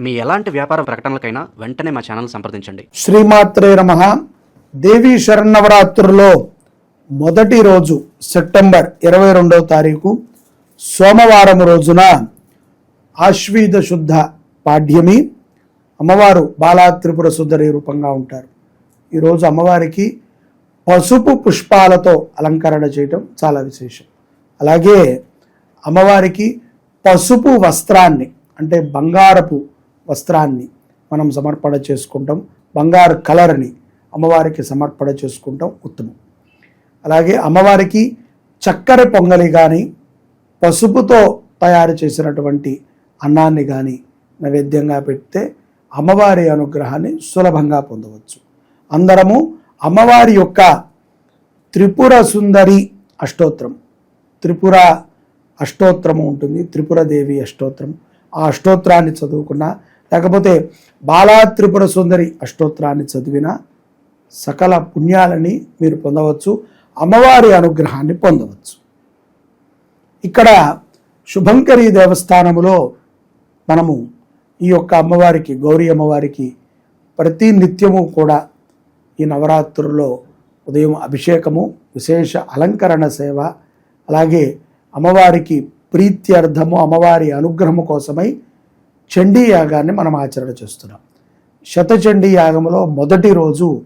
మీ ఎలాంటి వ్యాపార ప్రకటనలకైనా వెంటనే మా ఛానల్ సంప్రదించండి. శ్రీమాత్రే నమ. దేవీ శరన్నవరాత్రుల్లో మొదటి రోజు సెప్టెంబర్ ఇరవై రెండవ తారీఖు సోమవారం రోజున ఆశ్వీద శుద్ధ పాడ్యమి. అమ్మవారు బాలా త్రిపుర సుందరి రూపంగా ఉంటారు. ఈరోజు అమ్మవారికి పసుపు పుష్పాలతో అలంకరణ చేయటం చాలా విశేషం. అలాగే అమ్మవారికి పసుపు వస్త్రాన్ని అంటే బంగారపు వస్త్రాన్ని మనం సమర్పణ చేసుకుంటాం. బంగారు కలర్ని అమ్మవారికి సమర్పణ చేసుకుంటాం. ఉత్తమం. అలాగే అమ్మవారికి చక్కెర పొంగలి కానీ పసుపుతో తయారు చేసినటువంటి అన్నాన్ని కానీ నైవేద్యంగా పెడితే అమ్మవారి అనుగ్రహాన్ని సులభంగా పొందవచ్చు. అందరము అమ్మవారి యొక్క త్రిపుర సుందరి అష్టోత్రం త్రిపుర అష్టోత్రము ఉంటుంది. త్రిపుర దేవి ఆ అష్టోత్రాన్ని చదువుకున్నా లేకపోతే బాలా త్రిపుర సుందరి అష్టోత్తరాన్ని చదివిన సకల పుణ్యాలని మీరు పొందవచ్చు అమ్మవారి అనుగ్రహాన్ని పొందవచ్చు. ఇక్కడ శుభంకరి దేవస్థానములో మనము ఈ యొక్క అమ్మవారికి గౌరీ అమ్మవారికి ప్రతి నిత్యము కూడా ఈ నవరాత్రుల్లో ఉదయం అభిషేకము విశేష అలంకరణ సేవ అలాగే అమ్మవారికి ప్రీత్యర్థము అమ్మవారి అనుగ్రహము కోసమై చండీ యాగాన్ని మనం ఆచరణ చేస్తున్నాం. శతచండీ యాగంలో మొదటి రోజు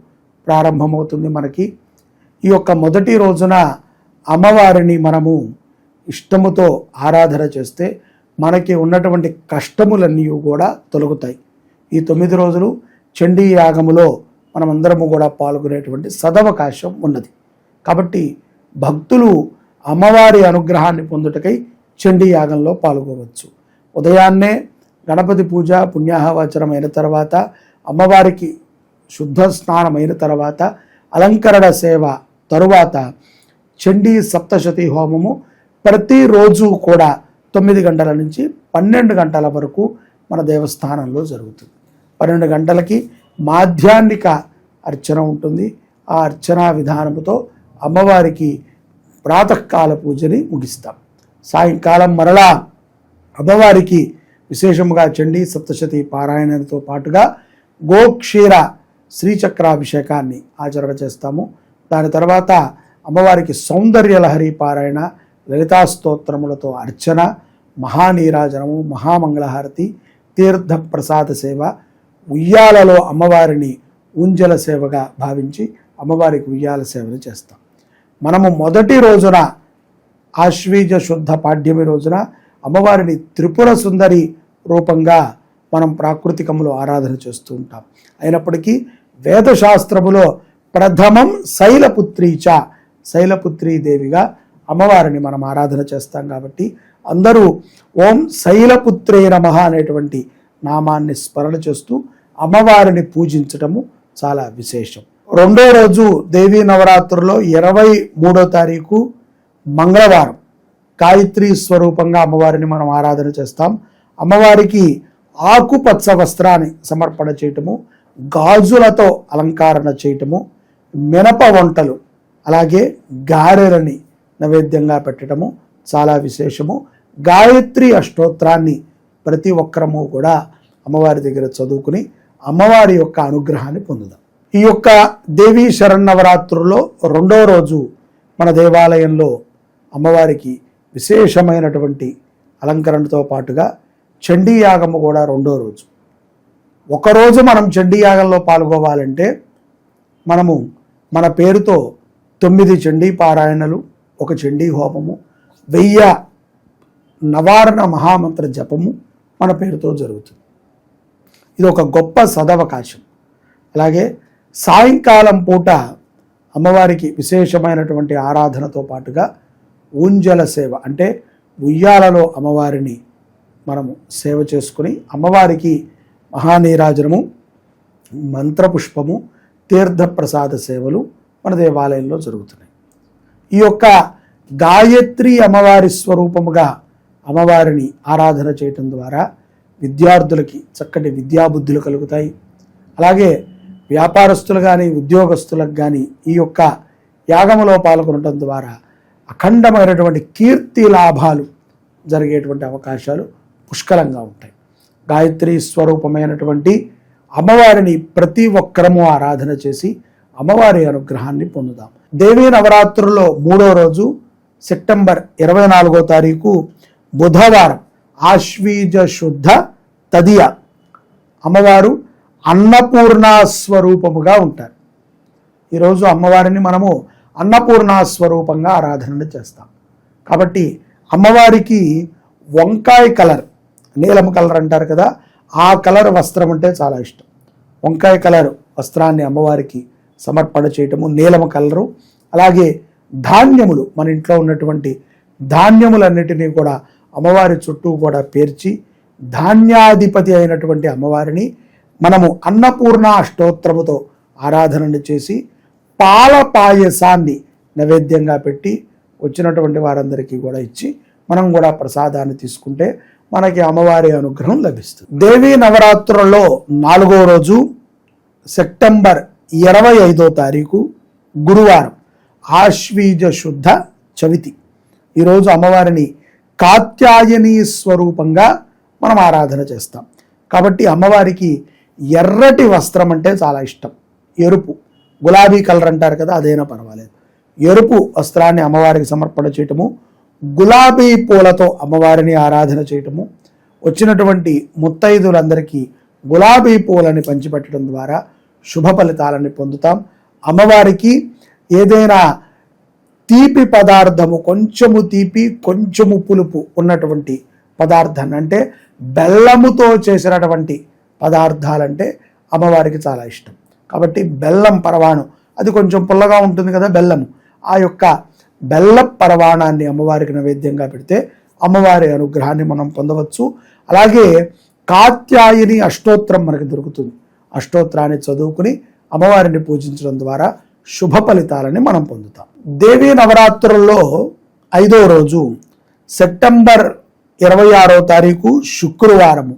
ప్రారంభమవుతుంది మనకి. ఈ యొక్క మొదటి రోజున అమ్మవారిని మనము ఇష్టముతో ఆరాధన చేస్తే మనకి ఉన్నటువంటి కష్టములన్నీ కూడా తొలగుతాయి. ఈ తొమ్మిది రోజులు చండీ యాగములో మనమందరము కూడా పాల్గొనేటువంటి సదవకాశం ఉన్నది. కాబట్టి భక్తులు అమ్మవారి అనుగ్రహాన్ని పొందుటకై చండీ యాగంలో పాల్గొవచ్చు. ఉదయాన్నే గణపతి పూజ పుణ్యాహవచనం అయిన తర్వాత అమ్మవారికి శుద్ధ స్నానం అయిన తర్వాత అలంకరణ సేవ తరువాత చండీ సప్తశతి హోమము ప్రతిరోజు కూడా తొమ్మిది గంటల నుంచి పన్నెండు గంటల వరకు మన దేవస్థానంలో జరుగుతుంది. పన్నెండు గంటలకి మాధ్యాన్నిక అర్చన ఉంటుంది. ఆ అర్చనా విధానముతో అమ్మవారికి ప్రాతకాల పూజని ముగిస్తాం. సాయంకాలం మరలా అమ్మవారికి విశేషముగా చండీ సప్తశతి పారాయణతో పాటుగా గోక్షీర శ్రీచక్రాభిషేకాన్ని ఆచరణ చేస్తాము. దాని తర్వాత అమ్మవారికి సౌందర్యలహరి పారాయణ లలితా స్తోత్రములతో అర్చన మహానీరాజనము మహామంగళహారతి తీర్థ ప్రసాద సేవ ఉయ్యాలలో అమ్మవారిని ఉంజల సేవగా భావించి అమ్మవారికి ఉయ్యాల సేవలు చేస్తాం. మనము మొదటి రోజున ఆశ్వీజ శుద్ధ పాడ్యమి రోజున అమ్మవారిని త్రిపుర సుందరి రూపంగా మనం ప్రాకృతికములో ఆరాధన చేస్తూ ఉంటాం. అయినప్పటికీ వేదశాస్త్రములో ప్రథమం శైలపుత్రీచ శైలపుత్రీ దేవిగా అమ్మవారిని మనం ఆరాధన చేస్తాం కాబట్టి అందరూ ఓం శైలపుత్రే నమః అనేటువంటి నామాన్ని స్మరణ చేస్తూ అమ్మవారిని పూజించటము చాలా విశేషం. రెండో రోజు దేవీ నవరాత్రుల్లో ఇరవై మూడో తారీఖు మంగళవారం. గాయత్రి స్వరూపంగా అమ్మవారిని మనం ఆరాధన చేస్తాం. అమ్మవారికి ఆకుపచ్చ వస్త్రాన్ని సమర్పణ చేయటము గాజులతో అలంకరణ చేయటము మినప వంటలు అలాగే గారెలని నైవేద్యంగా పెట్టడము చాలా విశేషము. గాయత్రి అష్టోత్రాన్ని ప్రతి ఒక్కరము కూడా అమ్మవారి దగ్గర చదువుకుని అమ్మవారి యొక్క అనుగ్రహాన్ని పొందుదాం. ఈ యొక్క దేవీ శరన్నవరాత్రుల్లో రెండో రోజు మన దేవాలయంలో అమ్మవారికి విశేషమైనటువంటి అలంకరణతో పాటుగా చండీ యాగము కూడా రెండో రోజు. ఒకరోజు మనం చండీ యాగంలో పాల్గొవాలంటే మనము మన పేరుతో తొమ్మిది చండీ పారాయణలు ఒక చండీ హోమము వెయ్య నవారణ మహామంత్ర జపము మన పేరుతో జరుగుతుంది. ఇది ఒక గొప్ప సదవకాశం. అలాగే సాయంకాలం పూట అమ్మవారికి విశేషమైనటువంటి ఆరాధనతో పాటుగా ఊంజల సేవ. అంటే ఉయ్యాలలో అమ్మవారిని మనము సేవ చేసుకుని అమ్మవారికి మహానీరాజనము మంత్రపుష్పము తీర్థప్రసాద సేవలు మన దేవాలయంలో జరుగుతున్నాయి. ఈ యొక్క గాయత్రి అమ్మవారి స్వరూపముగా అమ్మవారిని ఆరాధన చేయటం ద్వారా విద్యార్థులకి చక్కటి విద్యాబుద్ధులు కలుగుతాయి. అలాగే వ్యాపారస్తులు కానీ ఉద్యోగస్తులకు కానీ ఈ యొక్క యాగములో పాల్గొనడం ద్వారా అఖండమైనటువంటి కీర్తి లాభాలు జరిగేటువంటి అవకాశాలు పుష్కలంగా ఉంటాయి. గాయత్రి స్వరూపమైనటువంటి అమ్మవారిని ప్రతి ఒక్కరము ఆరాధన చేసి అమ్మవారి అనుగ్రహాన్ని పొందుదాం. దేవీ నవరాత్రుల్లో మూడో రోజు సెప్టెంబర్ ఇరవై నాలుగో తారీఖు బుధవారం ఆశ్వీజ శుద్ధ తదియ అమ్మవారు అన్నపూర్ణ స్వరూపముగా ఉంటారు. ఈరోజు అమ్మవారిని మనము అన్నపూర్ణ స్వరూపంగా ఆరాధనను చేస్తాం. కాబట్టి అమ్మవారికి వంకాయ కలర్ నీలం కలర్ అంటారు కదా ఆ కలర్ వస్త్రం అంటే చాలా ఇష్టం. వంకాయ కలర్ వస్త్రాన్ని అమ్మవారికి సమర్పణ చేయటము నీలం కలరు అలాగే ధాన్యములు మన ఇంట్లో ఉన్నటువంటి ధాన్యములన్నిటినీ కూడా అమ్మవారి చుట్టూ కూడా పేర్చి ధాన్యాధిపతి అయినటువంటి అమ్మవారిని మనము అన్నపూర్ణ అష్టోత్తరముతో ఆరాధనను చేసి పాల పాయసాన్ని నైవేద్యంగా పెట్టి వచ్చినటువంటి వారందరికీ కూడా ఇచ్చి మనం కూడా ప్రసాదాన్ని తీసుకుంటే మనకి అమ్మవారి అనుగ్రహం లభిస్తుంది. దేవీ నవరాత్రులలో నాలుగో రోజు సెప్టెంబర్ ఇరవై ఐదో తారీఖు గురువారం ఆశ్వీజ శుద్ధ చవితి. ఈరోజు అమ్మవారిని కాత్యాయని స్వరూపంగా మనం ఆరాధన చేస్తాం. కాబట్టి అమ్మవారికి ఎర్రటి వస్త్రం అంటే చాలా ఇష్టం. ఎరుపు. గులాబీ కలర్ అంటారు కదా అదైనా పర్వాలేదు. ఎరుపు వస్త్రాన్ని అమ్మవారికి సమర్పణ చేయటము గులాబీ పూలతో అమ్మవారిని ఆరాధన చేయటము వచ్చినటువంటి ముత్తైదులందరికీ గులాబీ పూలని పంచిపెట్టడం ద్వారా శుభ ఫలితాలని పొందుతాం. అమ్మవారికి ఏదైనా తీపి పదార్థము కొంచెము తీపి కొంచెము పులుపు ఉన్నటువంటి పదార్థాన్ని అంటే బెల్లముతో చేసినటువంటి పదార్థాలంటే అమ్మవారికి చాలా ఇష్టం. కాబట్టి బెల్లం పరవాణం. అది కొంచెం పుల్లగా ఉంటుంది కదా బెల్లము. ఆ యొక్క బెల్ల పరవాణాన్ని అమ్మవారికి నైవేద్యంగా పెడితే అమ్మవారి అనుగ్రహాన్ని మనం పొందవచ్చు. అలాగే కాత్యాయని అష్టోత్తరం మనకి దొరుకుతుంది. అష్టోత్తరాన్ని చదువుకుని అమ్మవారిని పూజించడం ద్వారా శుభ ఫలితాలని మనం పొందుతాం. దేవీ నవరాత్రుల్లో ఐదో రోజు సెప్టెంబర్ ఇరవై ఆరో తారీఖు శుక్రవారము.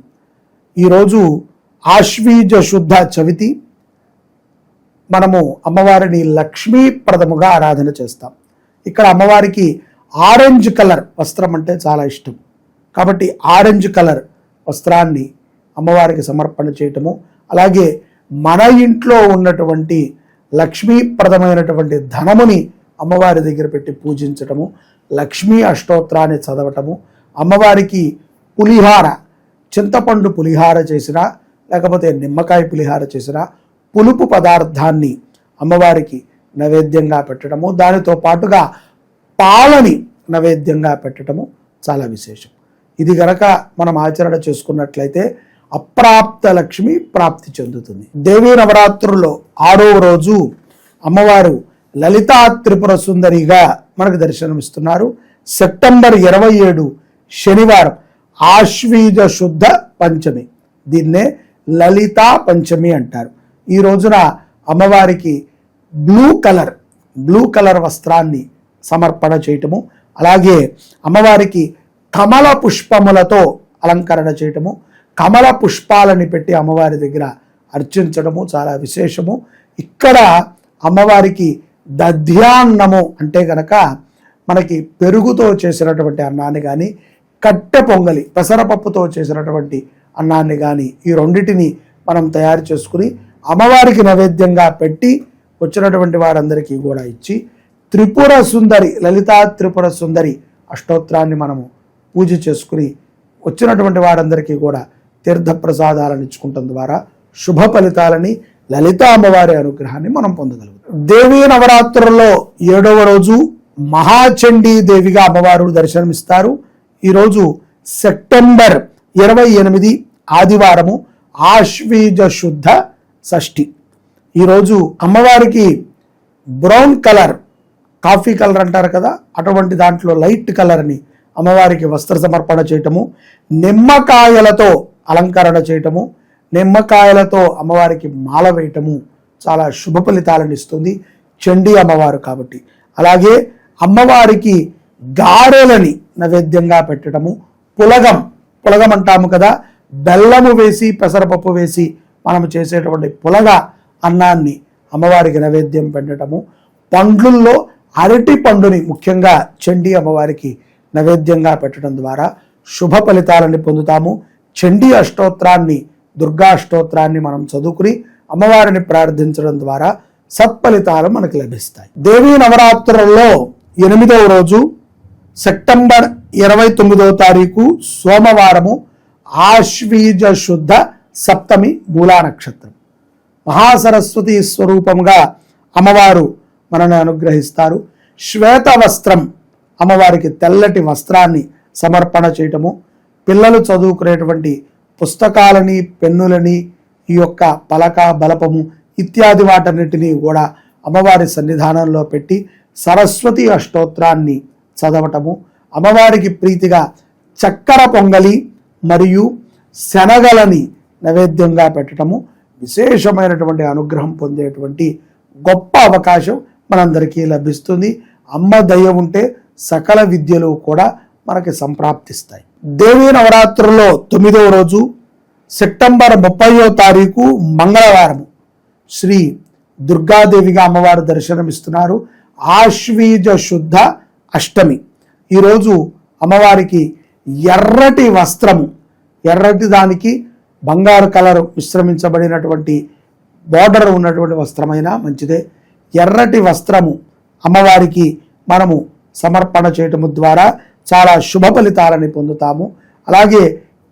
ఈరోజు ఆశ్వీజ శుద్ధ చవితి. మనము అమ్మవారిని లక్ష్మీప్రదముగా ఆరాధన చేస్తాం. ఇక్కడ అమ్మవారికి ఆరెంజ్ కలర్ వస్త్రం అంటే చాలా ఇష్టం. కాబట్టి ఆరెంజ్ కలర్ వస్త్రాన్ని అమ్మవారికి సమర్పణ చేయటము అలాగే మన ఇంట్లో ఉన్నటువంటి లక్ష్మీప్రదమైనటువంటి ధనముని అమ్మవారి దగ్గర పెట్టి పూజించటము లక్ష్మీ అష్టోత్రాన్ని చదవటము అమ్మవారికి పులిహార చింతపండు పులిహార చేసినా లేకపోతే నిమ్మకాయ పులిహార చేసినా పులుపు పదార్థాన్ని అమ్మవారికి నైవేద్యంగా పెట్టడము దానితో పాటుగా పాలని నైవేద్యంగా పెట్టడము చాలా విశేషం. ఇది గనక మనం ఆచరణ చేసుకున్నట్లయితే అప్రాప్త లక్ష్మి ప్రాప్తి చెందుతుంది. దేవీ నవరాత్రుల్లో ఆరో రోజు అమ్మవారు లలితా త్రిపుర సుందరిగా మనకు దర్శనమిస్తున్నారు. సెప్టెంబర్ ఇరవై ఏడు శనివారం ఆశ్వీజ శుద్ధ పంచమి. దీన్నే లలితా పంచమి అంటారు. ఈ రోజున అమ్మవారికి బ్లూ కలర్ బ్లూ కలర్ వస్త్రాన్ని సమర్పణ చేయటము అలాగే అమ్మవారికి కమల పుష్పములతో అలంకరణ చేయటము కమల పుష్పాలని పెట్టి అమ్మవారి దగ్గర అర్చించడము చాలా విశేషము. ఇక్కడ అమ్మవారికి దధ్యాన్నము అంటే గనక మనకి పెరుగుతో చేసినటువంటి అన్నాన్ని కానీ కట్టె పొంగలి పెసరపప్పుతో చేసినటువంటి అన్నాన్ని కానీ ఈ రెండింటిని మనం తయారు చేసుకుని అమ్మవారికి నైవేద్యంగా పెట్టి వచ్చినటువంటి వారందరికీ కూడా ఇచ్చి త్రిపుర సుందరి లలితా త్రిపుర సుందరి అష్టోత్రాన్ని మనము పూజ చేసుకుని వచ్చినటువంటి వారందరికీ కూడా తీర్థప్రసాదాలను ఇచ్చుకుంటం ద్వారా శుభ ఫలితాలని లలిత అమ్మవారి అనుగ్రహాన్ని మనం పొందగలుగుతాం. దేవీ నవరాత్రుల్లో ఏడవ రోజు మహాచండీ దేవిగా అమ్మవారు దర్శనమిస్తారు. ఈరోజు సెప్టెంబర్ ఇరవై ఎనిమిది ఆదివారము ఆశ్వీజ శుద్ధ షష్ఠి. ఈరోజు అమ్మవారికి బ్రౌన్ కలర్ కాఫీ కలర్ అంటారు కదా అటువంటి దాంట్లో లైట్ కలర్ని అమ్మవారికి వస్త్ర సమర్పణ చేయటము నిమ్మకాయలతో అలంకరణ చేయటము నిమ్మకాయలతో అమ్మవారికి మాల వేయటము చాలా శుభ ఫలితాలను ఇస్తుంది చండీ అమ్మవారు కాబట్టి. అలాగే అమ్మవారికి గారెలని నైవేద్యంగా పెట్టడము పులగం పులగం అంటాము కదా బెల్లము వేసి పెసరపప్పు వేసి మనము చేసేటువంటి పులగ అన్నాన్ని అమ్మవారికి నైవేద్యం పెట్టడము. పండ్లుల్లో అరటి పండుని ముఖ్యంగా చండీ అమ్మవారికి నైవేద్యంగా పెట్టడం ద్వారా శుభ ఫలితాలని పొందుతాము. చండీ అష్టోత్రాన్ని దుర్గా అష్టోత్రాన్ని మనం చదువుకుని అమ్మవారిని ప్రార్థించడం ద్వారా సత్ఫలితాలు మనకు లభిస్తాయి. దేవీ నవరాత్రులలో ఎనిమిదవ రోజు సెప్టెంబర్ ఇరవై తొమ్మిదవ తారీఖు సోమవారము ఆశ్వీజ శుద్ధ సప్తమి మూలా నక్షత్రం. మహాసరస్వతి స్వరూపముగా అమ్మవారు మనను అనుగ్రహిస్తారు. శ్వేత వస్త్రం అమ్మవారికి తెల్లటి వస్త్రాన్ని సమర్పణ చేయటము పిల్లలు చదువుకునేటువంటి పుస్తకాలని పెన్నులని ఈ యొక్క పలక బలపము ఇత్యాది వాటన్నిటినీ కూడా అమ్మవారి సన్నిధానంలో పెట్టి సరస్వతి అష్టోత్రాన్ని చదవటము అమ్మవారికి ప్రీతిగా చక్కెర పొంగలి మరియు శనగలని నైవేద్యంగా పెట్టడము విశేషమైనటువంటి అనుగ్రహం పొందేటువంటి గొప్ప అవకాశం మనందరికీ లభిస్తుంది. అమ్మ దయ ఉంటే సకల విద్యలు కూడా మనకి సంప్రాప్తిస్తాయి. దేవీ నవరాత్రుల్లో తొమ్మిదవ రోజు సెప్టెంబర్ ముప్పయో తారీఖు మంగళవారం శ్రీ దుర్గాదేవిగా అమ్మవారు దర్శనమిస్తున్నారు. ఆశ్వీజ శుద్ధ అష్టమి. ఈరోజు అమ్మవారికి ఎర్రటి వస్త్రము ఎర్రటి దానికి బంగారు కలర్ మిశ్రమించబడినటువంటి బార్డర్ ఉన్నటువంటి వస్త్రమైనా మంచిదే. ఎర్రటి వస్త్రము అమ్మవారికి మనము సమర్పణ చేయటము ద్వారా చాలా శుభ ఫలితాలని పొందుతాము. అలాగే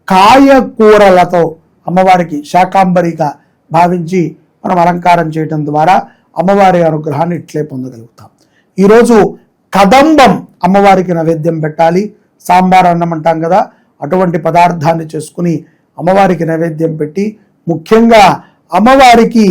కాయకూరలతో అమ్మవారికి శాకాంబరిగా భావించి మనం అలంకారం చేయటం ద్వారా అమ్మవారి అనుగ్రహాన్ని ఇట్లే పొందగలుగుతాం. ఈరోజు కదంబం అమ్మవారికి నైవేద్యం పెట్టాలి. సాంబార్ అన్నం అంటాం కదా అటువంటి పదార్థాన్ని చేసుకుని అమ్మవారికి నైవేద్యం పెట్టి ముఖ్యంగా అమ్మవారికి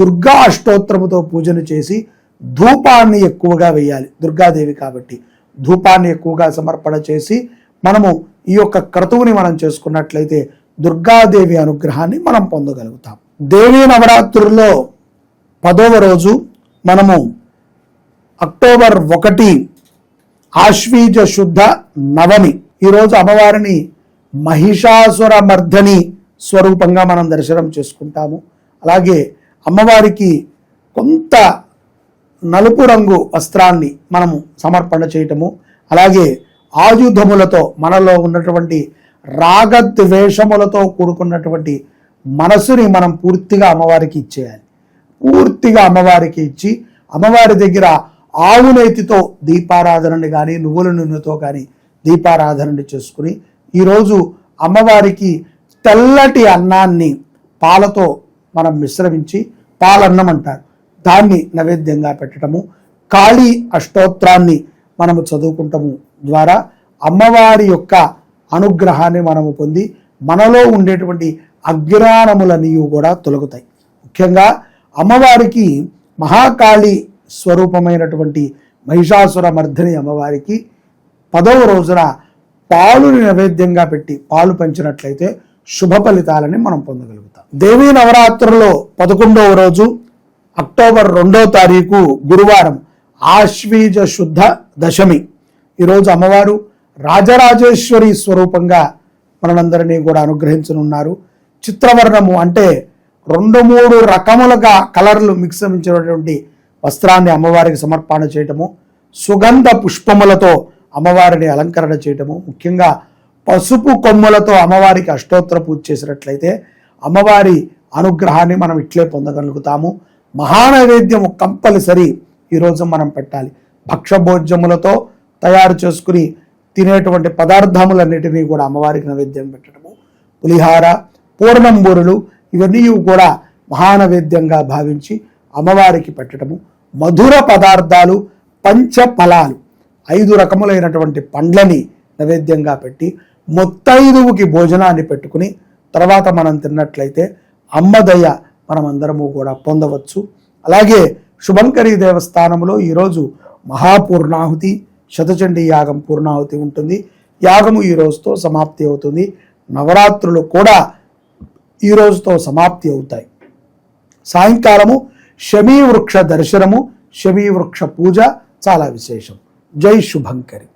దుర్గా అష్టోత్తరముతో పూజను చేసి ధూపాన్ని ఎక్కువగా వేయాలి. దుర్గాదేవి కాబట్టి ధూపాన్ని ఎక్కువగా సమర్పణ చేసి మనము ఈ యొక్క క్రతువుని మనం చేసుకున్నట్లయితే దుర్గాదేవి అనుగ్రహాన్ని మనం పొందగలుగుతాం. దేవీ నవరాత్రుల్లో పదవ రోజు మనము అక్టోబర్ ఒకటి ఆశ్వీజ శుద్ధ నవమి. ఈరోజు అమ్మవారిని మహిషాసుర మర్ధని స్వరూపంగా మనం దర్శనం చేసుకుంటాము. అలాగే అమ్మవారికి కొంత నలుపు రంగు వస్త్రాన్ని మనము సమర్పణ చేయటము. అలాగే ఆయుధములతో మనలో ఉన్నటువంటి రాగద్వేషములతో కూడుకున్నటువంటి మనసుని మనం పూర్తిగా అమ్మవారికి ఇచ్చేయాలి. పూర్తిగా అమ్మవారికి ఇచ్చి అమ్మవారి దగ్గర ఆవునేతితో దీపారాధనని కానీ నువ్వుల నూనెతో కానీ దీపారాధనని చేసుకుని ఈరోజు అమ్మవారికి తెల్లటి అన్నాన్ని పాలతో మనం మిశ్రమించి పాలన్నం అంటారు. దాన్ని నైవేద్యంగా పెట్టడము కాళీ అష్టోత్రాన్ని మనము చదువుకుంటాము ద్వారా అమ్మవారి యొక్క అనుగ్రహాన్ని మనము పొంది మనలో ఉండేటువంటి అజ్ఞానములన్నీ కూడా తొలగుతాయి. ముఖ్యంగా అమ్మవారికి మహాకాళి స్వరూపమైనటువంటి మహిషాసుర మర్ధిని అమ్మవారికి పదవ రోజున పాలుని నైవేద్యంగా పెట్టి పాలు పంచినట్లయితే శుభ ఫలితాలని మనం పొందగలుగుతాం. దేవీ నవరాత్రుల్లో పదకొండవ రోజు అక్టోబర్ రెండో తారీఖు గురువారం ఆశ్వీజ శుద్ధ దశమి. ఈరోజు అమ్మవారు రాజరాజేశ్వరి స్వరూపంగా మనందరినీ కూడా అనుగ్రహించనున్నారు. చిత్రవర్ణము అంటే రెండు మూడు రకములుగా కలర్లు మిక్సమించినటువంటి వస్త్రాన్ని అమ్మవారికి సమర్పణ చేయటము సుగంధ పుష్పములతో అమ్మవారిని అలంకరణ చేయటము ముఖ్యంగా పసుపు కొమ్ములతో అమ్మవారికి అష్టోత్తర పూజ చేసినట్లయితే అమ్మవారి అనుగ్రహాన్ని మనం ఇట్లే పొందగలుగుతాము. మహానైవేద్యము కంపల్సరీ ఈరోజు మనం పెట్టాలి. భక్షభోజ్యములతో తయారు చేసుకుని తినేటువంటి పదార్థములన్నిటినీ కూడా అమ్మవారికి నైవేద్యం పెట్టడము. పులిహార పూర్ణంబూరులు ఇవన్నీ కూడా మహానైవేద్యంగా భావించి అమ్మవారికి పెట్టడము. మధుర పదార్థాలు పంచ ఫలాలు ఐదు రకములైనటువంటి పండ్లని నైవేద్యంగా పెట్టి మొత్తైదువుకి భోజనాన్ని పెట్టుకుని తర్వాత మనం తిన్నట్లయితే అమ్మదయ మనమందరము కూడా పొందవచ్చు. అలాగే శుభంకరి దేవస్థానంలో ఈరోజు మహాపూర్ణాహుతి శతచండీ యాగం పూర్ణాహుతి ఉంటుంది. యాగము ఈ రోజుతో సమాప్తి అవుతుంది. నవరాత్రులు కూడా ఈ రోజుతో సమాప్తి అవుతాయి. సాయంకాలము శమీ వృక్ష దర్శనము శమీ వృక్ష పూజ చాలా విశేషం. జై శుభంకరి